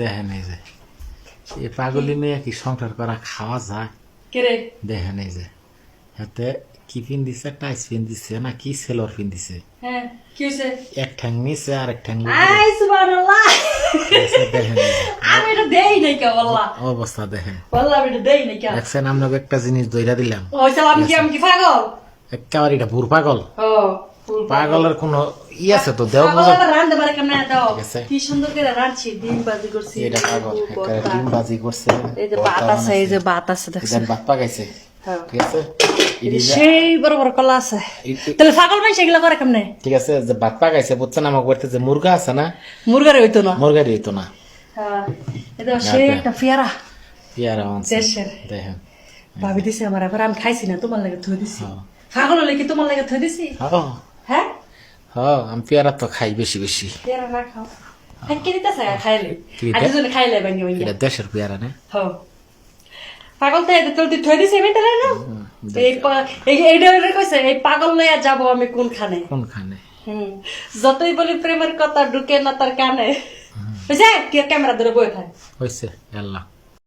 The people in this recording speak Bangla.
দেখেন এই যে এই পাগলি মেয়ে কি সংসার করা খাওয়া যায়? দেখেন এই যে হাতে কি পিন দিছে? টাইস পিন দিছে না কি? সেলর পিন দিছে। হ্যাঁ এক ঠ্যাং নিছে আর এক ঠ্যাং আই সুবহানাল্লাহ। দেখেন এই যে। আমি এটা দেই নাই কে বল্লা অবস্থা দেখেন। নাই কে। দেখছেন আমরা একটা জিনিস দইরা দিলাম। একেবারে এটা ভুর পাগল। পাগলের কোনো ই আছে তো পাগল বোঝা আবার রান্ধতে পারে কেমনে দাও। কি সুন্দর করে রাঁধছি ডিম বাজি করছি এটা পাগল ও, ডিম বাজি করছে। এই যে ভাত আছে এই। যে ভাত আছে দেখছ ভাত পাকাইছে হ্যাঁ। ঠিক আছে? সেই বড় বড় কলা আছে। তাহলে পাগল মানুষ এগুলো করে কেমনে? ঠিক আছে যে ভাত পাকাইছে বুঝছেন আমার বাড়িতে যে মুরগা আছে না? মুরগারে হইতো না। মুরগারি হইতো না। হ্যাঁ এটা সেই একটা পেয়ারা। পিয়ারা দেশের। দেখেন। ভাবি দিছে আমার এবার আমি খাইছি না তোমার লাগে থই দিছি। হ্যাঁ। পাগল হলে কি তোমার লাগে থই দিছি? হ হ্যাঁ আমি পেয়ারা তো খাই বেশি বেশি। পেয়ারা না খাও। কি দিতেছে খাইলে? কি আর দিতে? দুজনে খাইলে ভাঙ্গি ভাঙ্গি এটা দেশের পেয়ারা না? পাগল তো এটা তুই থই দিছি আমি তাহলে না এই পা- এই- এইটা ওইটা কইছে এই পাগল লইয়া যাব আমি কোনখানে? কোনখানে? যতই বলি প্রেমের কথা ঢুকে না তার কানে। বুঝছে ক্যামেরা ধরে বই থাকে। হয়েছে আল্লাহ